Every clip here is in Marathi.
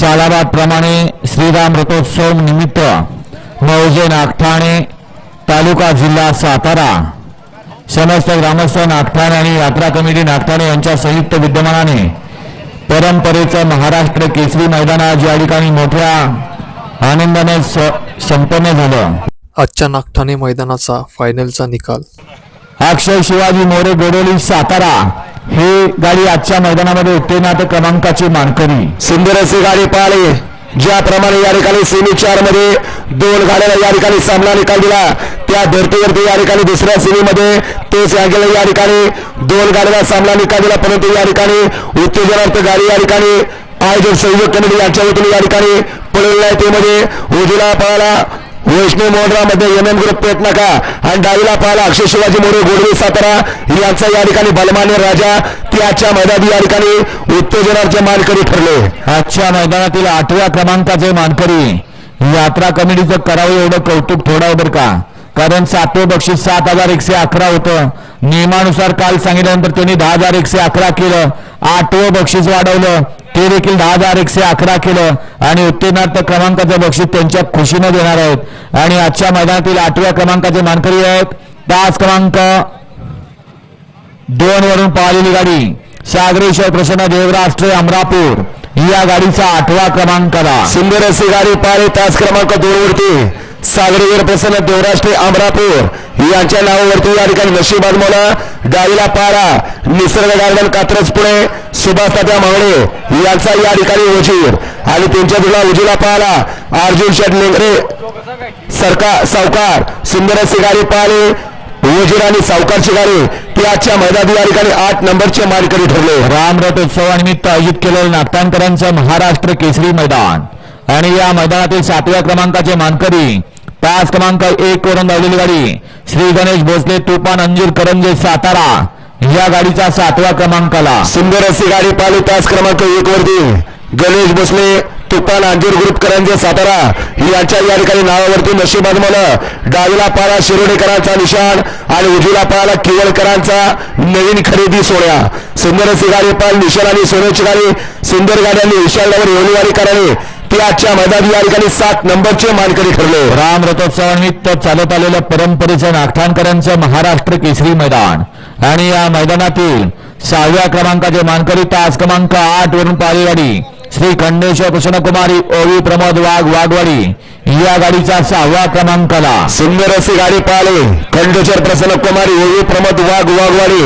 सालाबादप्रमाणे श्रीराम रथोत्सव निमित्त मौजे नागठाणे तालुका जिल्हा सातारा. समस्त ग्रामस्थ नागठाणे आणि यात्रा कमिटी नागठाणे यांच्या संयुक्त विद्यमानाने परंपरेचं महाराष्ट्र केसरी मैदान आज या ठिकाणी मोठ्या आनंदाने संपन्न झालं. आजच्या नागठाणे मैदानाचा फायनलचा निकाल. अक्षय शिवाजी मोरे गोडोली सातारा. ही गाडी आजच्या मैदानामध्ये उत्तीर्णात क्रमांकाची मानकरी. सुंदर असे गाडी पाहिले ज्याप्रमाणे या ठिकाणी सेमी चारमध्ये दोन गाड्याला या ठिकाणी सामना निकाल दिला. त्या धर्तीवरती या ठिकाणी दुसऱ्या सेमीमध्ये तोच अँगल या ठिकाणी दोन गाड्याला सामना निकाल दिला. परंतु या ठिकाणी उत्तेजनार्थ गाडी या ठिकाणी आयोजक संयोजक कमिटी यांच्या वतीने या ठिकाणी पळवलेल्या आहे त्यामध्ये उजला पळाला वैष्णव मोहनरामध्ये एम एम ग्रुप पेट नका. आणि डावीला पाहिला अक्षय शिवाजी मोरे गोडवी सातारा. यांचा या ठिकाणी बलमान्य राजा त्याच्या आजच्या मैदानी या ठिकाणी उत्तेजनाचे मानकरी ठरले. आजच्या मैदानातील आठव्या क्रमांकाचे मानकरी यात्रा कमिटीचं करावं एवढं कौतुक थोडा आहे बरं का. कारण सातवे बक्षीस सात हजार एकशे अकरा होतं. नियमानुसार काल सांगितल्यानंतर त्यांनी दहा हजार एकशे अकरा केलं. आठवं बक्षीस वाढवलं. ते देखील दहा हजार एकशे अकरा केलं. आणि उत्तीर्णार्थ क्रमांकाचं बक्षीस त्यांच्या खुशीनं देणार आहेत. आणि आजच्या मैदानातील आठव्या क्रमांकाचे मानकरी आहेत. तास क्रमांक दोन वरून पाहिलेली गाडी सागरेश्वर प्रसन्न देवराष्ट्रे अमरापूर. या गाडीचा आठवा क्रमांकाला. सुंदर अशी गाडी पाहिली. तास क्रमांक दोन वरती सागरेश्वर प्रसन्न देवराष्ट्रे अमरापूर. यांच्या नावावरती या ठिकाणी नशीब आजमावला गाईला पारा निसर्ग गार्डन कात्रज पुणे सुभाष तात्या मावळे यांचा या ठिकाणी वजीर आणि त्यांच्या तुला उजीला पाहला अर्जुन शेट लेंगरे. सरकार सावकार सुंदर अशी गाडी पाहिली. वजीर आणि सावकारची गाडी ती आजच्या मैदानी या ठिकाणी आठ नंबरचे मानकरी ठरले. राम रथोत्सवानिमित्त आयोजित केलेलं नाट्यांकरांचं महाराष्ट्र केसरी मैदान. आणि या मैदानातील सातव्या क्रमांकाचे मानकरी तास क्रमांक एक वरून धावलेली गाडी. श्री गणेश भोसले तुफान अंजीर करंजे सातारा. या गाडीचा सातव्या क्रमांकाला सुंदर अशी गाडी पाहिली तास क्रमांक एक वरती. गणेश भोसले तुपान अंजीर ग्रुप करंजे सातारा. यांच्या या ठिकाणी नावावरती नशीब आजमावलं डावीला पारा शिरोडेकरांचा निशाण आणि उजवीला पारा केवळकरांचा नवीन खरेदी सोहळ्या सुंदर अशी गाडी पाहिली निशाण आणि सोन्याची गाडी. सुंदर गाड्यांनी विशालवर गाडी करावी ती आजच्या मैदानी या ठिकाणी सात नंबरचे मानकरी ठरले. राम रथोत्सवानिमित्त चालत आलेल्या परंपरेचं नागठाणकरांचं महाराष्ट्र केसरी मैदान. आणि या मैदानातील सहाव्या क्रमांकाचे मानकरी तास क्रमांक आठ वरून पाहिली गाडी. श्री खंडेश्वर कृष्णकुमारी ओवी प्रमोद वाघ वाघवाडी या गाडीचा सहाव्या क्रमांकाला सुंदर अशी गाडी पाहिले खंडेश्वर प्रसन्न कुमारी ओवी प्रमोद वाघ वाघवाडी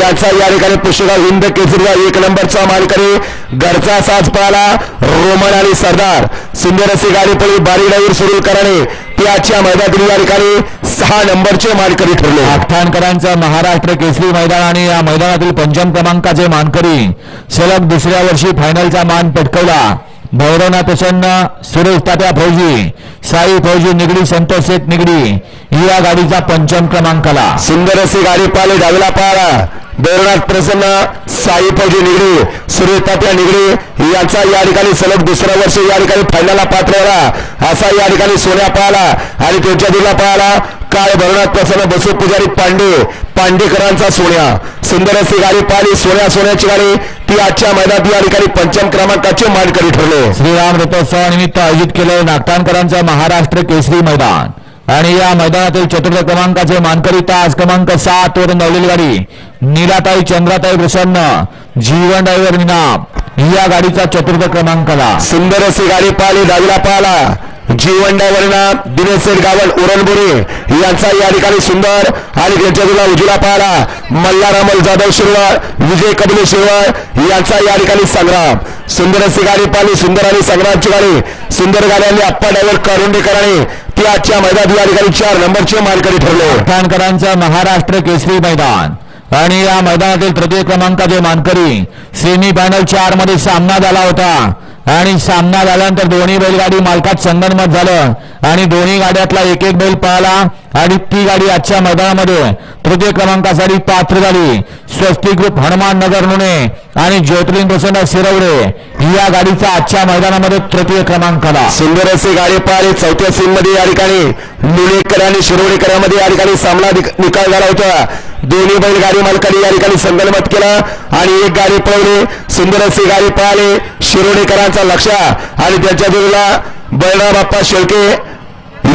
याचा या ठिकाणी पुष्यगाव हिंद केसरीला एक नंबरचा मालकरी घरचा साज पाहला रोमन आणि सरदार. सुंदर अशी गाडी पळी. बारीडावीर सुरू कराने ती मैदानातील या ठिकाणी सहा नंबरचे मानकरी ठरले. नागठाणकरांचं महाराष्ट्र केसरी मैदान आणि या मैदानातील पंचम क्रमांकाचे मानकरी सलग दुसऱ्या वर्षी फायनलचा मान पटकवला. भैरवनाथ प्रसन्न सुरेश तात्या फौजी साई फौजी निगडी संतोष शेठ निगडी या गाडीचा पंचम क्रमांकाला. सुंदर अशी गाडी पाहिले डावीला पाहला बैरनाथ प्रसन्न साई फौजी निगडी सुरेश तात्या निगडी यांचा या ठिकाणी सलग दुसऱ्या वर्षी या ठिकाणी फायनलला पात्र असा या ठिकाणी सोन्या पाहला आणि त्यांच्या दिला पाहला काळ भरणात प्रसन्न बसू पुजारी पांडे पांडेकरांचा सोन्या सुंदर अशी गाडी पाहिली सोन्या सोन्याची गाडी. ती आजच्या मैदानात या ठिकाणी पंचम क्रमांकाचे मानकरी ठरले. श्रीराम रथोत्सवानिमित्त आयोजित केलेलं नागठाणकरांचं महाराष्ट्र केसरी मैदान. आणि या मैदानातील चतुर्थ क्रमांकाचे मानकरी तास क्रमांक सात वरून धावलेली गाडी. नीलाताई चंद्राताई प्रसन्न जीवन ड्रायव्हर निनाम. या गाडीचा चतुर्थ क्रमांकाला सुंदर अशी गाडी पाहिली डावीला पाहला. जीवन डायव्हरना दिनेश गावल उरणबुरे यांचा या ठिकाणी सुंदर आणि त्यांच्या तुला उजला पाहला मल्हार अमल जाधव शिरवळ विजय कबले शिरवळ यांचा या ठिकाणी संग्राम. सुंदर अशी गाडी पाहिली सुंदर आणि संग्रामची गाडी. सुंदर गाड्यांनी आप्पा डायवर कारुंडेकरांनी ती आजच्या मैदानात या ठिकाणी चार नंबरचे मालकरी ठरले. ठाणकरांचं महाराष्ट्र केसरी मैदान. आणि या मैदानातील तृतीय क्रमांकाचे मानकरी सेमी फायनल चारमध्ये सामना झाला होता. आणि सामना झाल्यानंतर दोन्ही बैलगाडी मालकात संगनमत झालं. आणि दोन्ही गाड्यातला एक एक बैल पळाला. आणि ती गाडी आजच्या मैदानामध्ये तृतीय क्रमांकासाठी पात्र झाली. स्वस्ती ग्रुप हनुमान नगर नुणे आणि ज्योतिर्लिंग प्रसन्न शिरवडे या गाडीचा आजच्या मैदानामध्ये तृतीय क्रमांक आला सुंदर असे गाडी पाहिले. चौथ्या सीन मध्ये या ठिकाणी लुणेकर आणि शिरोडेकरांमध्ये या ठिकाणी सामना निकाल झाला होता. दोन्ही बैल गाडी मालकांनी या ठिकाणी संगलमत केला आणि एक गाडी पळवली. सुंदर असे गाडी पाहिले. शिरोडेकरांचा लक्ष आणि त्यांच्या जोडीला बळराम बाप्पा शेळके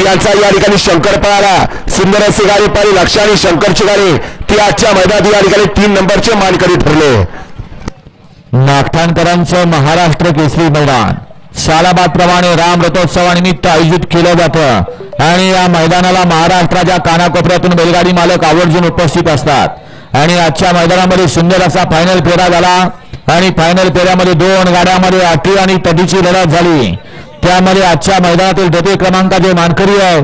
यांचा या ठिकाणी शंकर पळाला. सुंदर असे गाडी पाळी लक्ष आणि शंकरची गाडी. ती आजच्या मैदानात या ठिकाणी तीन नंबरचे मानकरी ठरले. नागठाणकरांचं महाराष्ट्र केसरी मैदान. शालाबाद प्रमाणे राम रथोत्सवानिमित्त आयोजित केलं जातं. आणि या मैदानाला महाराष्ट्राच्या कानाकोपऱ्यातून बैलगाडी मालक आवर्जून उपस्थित असतात. आणि आजच्या मैदानामध्ये सुंदर असा फायनल फेरा झाला. आणि फायनल फेऱ्यामध्ये दोन गाड्यामध्ये आठवी आणि तटीची लढत झाली. त्यामध्ये आजच्या मैदानातील द्वितीय क्रमांकाचे मानकरी आहे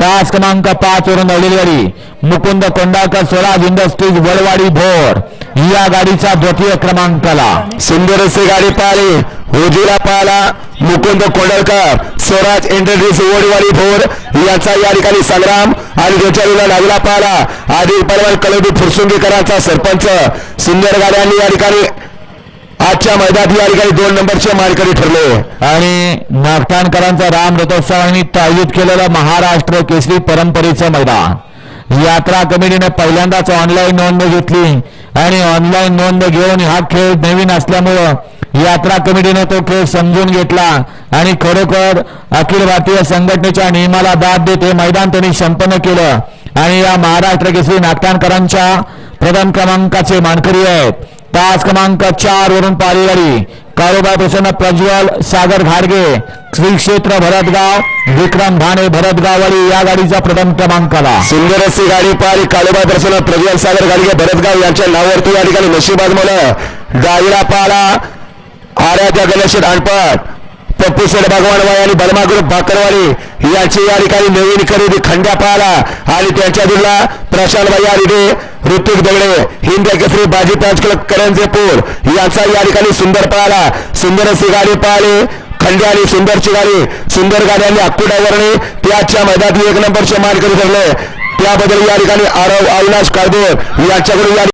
तास क्रमांक पाच वरून दौडलेली गाडी. मुकुंद कोंडाळकर स्वराज इंडस्ट्रीज वडवाडी भोर. या गाडीचा द्वितीय क्रमांक आला. सुंदर असे गाडी पाहिली. उजीला पाहिला मुकुंद कोंडळकर स्वराज इंडस्ट्रीज ओडवाडी भोर. याचा या ठिकाणी संग्राम आणि त्याच्या लागला पाहिला. आदिल परवान कलबी फुरसुंगीकरांचा सरपंच. सुंदर गाड्यांनी या ठिकाणी आजच्या मैदानात या ठिकाणी दोन नंबरचे मानकरी ठरले. आणि नागठाणकरांचा राम रथोत्सवानिमित्त आयोजित केलेलं महाराष्ट्र केसरी परंपरेचं मैदान. यात्रा कमिटीने पहिल्यांदाच ऑनलाईन नोंद घेतली आणि ऑनलाईन नोंद घेऊन हा खेळ नवीन असल्यामुळं यात्रा कमिटीने तो खेळ समजून घेतला आणि खरोखर अखिल भारतीय संघटनेच्या नियमाला दाद देत हे मैदान त्यांनी संपन्न केलं. आणि या महाराष्ट्र केसरी नागठाणकरांच्या प्रथम क्रमांकाचे मानकरी आहेत. तास क्रमांक चार वरून पारी गाडी काळोबा प्रसन्न प्रज्वल सागर घाडगे श्री क्षेत्र भरतगाव विक्रम भाणे भरतगाववाडी या गाडीचा प्रथम क्रमांक आला सुंदर अशी गाडी पारी काळोबा प्रसन्न प्रज्वल सागर गाडगे भरतगाव यांच्या नावावरती या ठिकाणी नशीब आजमावलं डावीला पाला आर्याच्या गणेश दांडपट पप्पू शेठ भगवानबाई आणि बलमा ग्रुप भाकरवाडी यांची या ठिकाणी नवीन खरेदी खंड्या पाहिला आणि त्यांच्या दिला प्रशांत भैया रिडे ऋतिक दगडे हिंद केसरी बाजी पाच करंजे पूर या ठिकाणी सुंदर पाहिला सुंदर अशी गाडी पाहिली खंडे आणि सुंदरची गाडी. सुंदर गाड्यांनी अक्कू ड्रायव्हरने त्याच्या मैदानात एक नंबरचे मार्ग ठरले त्याबद्दल या ठिकाणी आरव अविनाश काळदे यांच्याकडून या